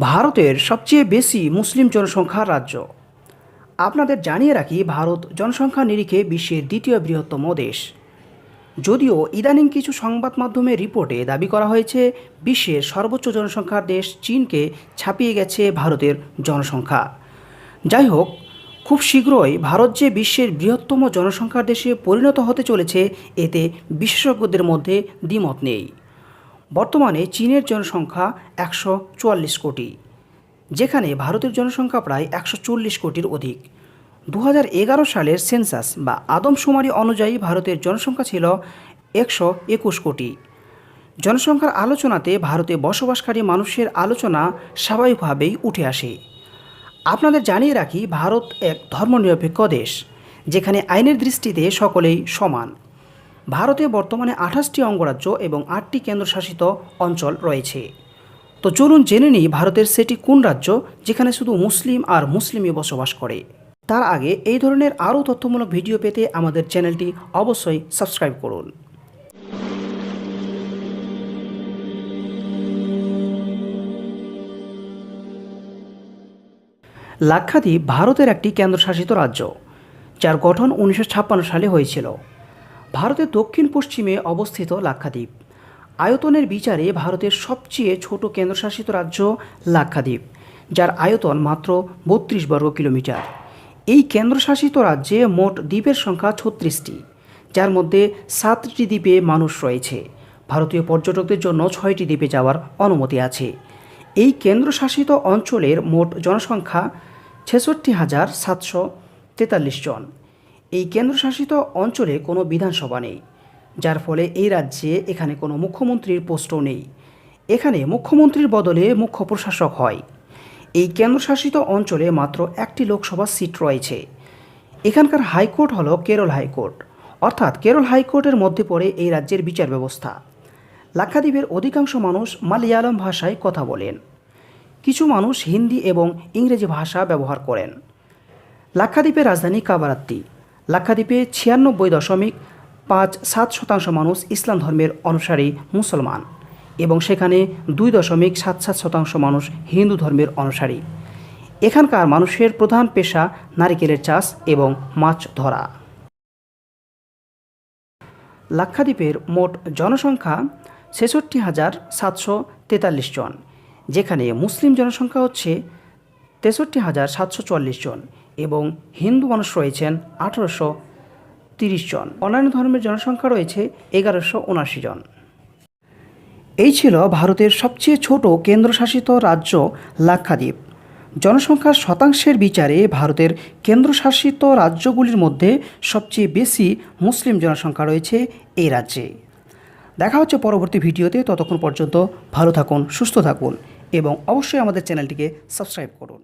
ভারতের সবচেয়ে বেশি মুসলিম জনসংখ্যার রাজ্য। আপনাদের জানিয়ে রাখি, ভারত জনসংখ্যা নিরিখে বিশ্বের দ্বিতীয় বৃহত্তম দেশ। যদিও ইদানিং কিছু সংবাদ মাধ্যমের রিপোর্টে দাবি করা হয়েছে, বিশ্বের সর্বোচ্চ জনসংখ্যার দেশ চীনকে ছাপিয়ে গেছে ভারতের জনসংখ্যা। যাই হোক, খুব শীঘ্রই ভারত যে বিশ্বের বৃহত্তম জনসংখ্যার দেশে পরিণত হতে চলেছে, এতে বিশেষজ্ঞদের মধ্যে দ্বিমত নেই। বর্তমানে চীনের জনসংখ্যা একশো চুয়াল্লিশ কোটি, যেখানে ভারতের জনসংখ্যা প্রায় একশো চল্লিশ কোটির অধিক। দু সালের সেন্সাস বা আদমশুমারি অনুযায়ী ভারতের জনসংখ্যা ছিল একশো একুশ কোটি। জনসংখ্যার আলোচনাতে ভারতে বসবাসকারী মানুষের আলোচনা স্বাভাবিকভাবেই উঠে আসে। আপনাদের জানিয়ে রাখি, ভারত এক ধর্মনিরপেক্ষ দেশ, যেখানে আইনের দৃষ্টিতে সকলেই সমান। ভারতে বর্তমানে আঠাশটি অঙ্গরাজ্য এবং আটটি কেন্দ্রশাসিত অঞ্চল রয়েছে। তো চলুন জেনে নিই ভারতের সেটি কোন রাজ্য যেখানে শুধু মুসলিম আর মুসলিমই বসবাস করে। তার আগে এই ধরনের আরও তথ্যমূলক ভিডিও পেতে আমাদের চ্যানেলটি অবশ্যই সাবস্ক্রাইব করুন। লাক্ষাদ্বীপ ভারতের একটি কেন্দ্রশাসিত রাজ্য, যার গঠন উনিশশো ছাপ্পান্ন সালে হয়েছিল। ভারতের দক্ষিণ পশ্চিমে অবস্থিত লাক্ষাদ্বীপ। আয়তনের বিচারে ভারতের সবচেয়ে ছোট কেন্দ্রশাসিত রাজ্য লাক্ষাদ্বীপ, যার আয়তন মাত্র বত্রিশ বর্গ কিলোমিটার। এই কেন্দ্রশাসিত রাজ্যে মোট দ্বীপের সংখ্যা ছত্রিশটি, যার মধ্যে সাতটি দ্বীপে মানুষ রয়েছে। ভারতীয় পর্যটকদের জন্য ছয়টি দ্বীপে যাওয়ার অনুমতি আছে। এই কেন্দ্রশাসিত অঞ্চলের মোট জনসংখ্যা ছেষট্টি হাজার সাতশো তেতাল্লিশ জন। এই কেন্দ্রশাসিত অঞ্চলে কোনো বিধানসভা নেই, যার ফলে এই রাজ্যে এখানে কোনো মুখ্যমন্ত্রীর পোস্টও নেই। এখানে মুখ্যমন্ত্রীর বদলে মুখ্য প্রশাসক হয়। এই কেন্দ্রশাসিত অঞ্চলে মাত্র একটি লোকসভা সিট রয়েছে। এখানকার হাইকোর্ট হলো কেরল হাইকোর্ট, অর্থাৎ কেরল হাইকোর্টের মধ্যে পড়ে এই রাজ্যের বিচার ব্যবস্থা। লাক্ষাদ্বীপের অধিকাংশ মানুষ মালয়ালম ভাষায় কথা বলেন। কিছু মানুষ হিন্দি এবং ইংরেজি ভাষা ব্যবহার করেন। লাক্ষাদ্বীপের রাজধানী কাবারাত্তি লাক্ষাদ্বীপে ছিয়ানব্বই দশমিক পাঁচ সাত শতাংশ মানুষ ইসলাম ধর্মের অনুসারী মুসলমান এবং সেখানে দুই দশমিক সাত সাত শতাংশ মানুষ হিন্দু ধর্মের অনুসারী। এখানকার মানুষের প্রধান পেশা নারিকেলের চাষ এবং মাছ ধরা। লাক্ষাদ্বীপের মোট জনসংখ্যা ছেষট্টি হাজার সাতশো তেতাল্লিশ জন, যেখানে মুসলিম জনসংখ্যা হচ্ছে তেষট্টি হাজার সাতশো চুয়াল্লিশ জন। এবং হিন্দু মানুষ রয়েছেন আঠারোশো তিরিশ জন। অন্যান্য ধর্মের জনসংখ্যা রয়েছে এগারোশো উনআশি জন। এই ছিল ভারতের সবচেয়ে ছোট কেন্দ্রশাসিত রাজ্য লাক্ষাদ্বীপ। জনসংখ্যার শতাংশের বিচারে ভারতের কেন্দ্রশাসিত রাজ্যগুলির মধ্যে সবচেয়ে বেশি মুসলিম জনসংখ্যা রয়েছে এই রাজ্যে। দেখা হচ্ছে পরবর্তী ভিডিওতে, ততক্ষণ পর্যন্ত ভালো থাকুন, সুস্থ থাকুন এবং অবশ্যই আমাদের চ্যানেলটিকে সাবস্ক্রাইব করুন।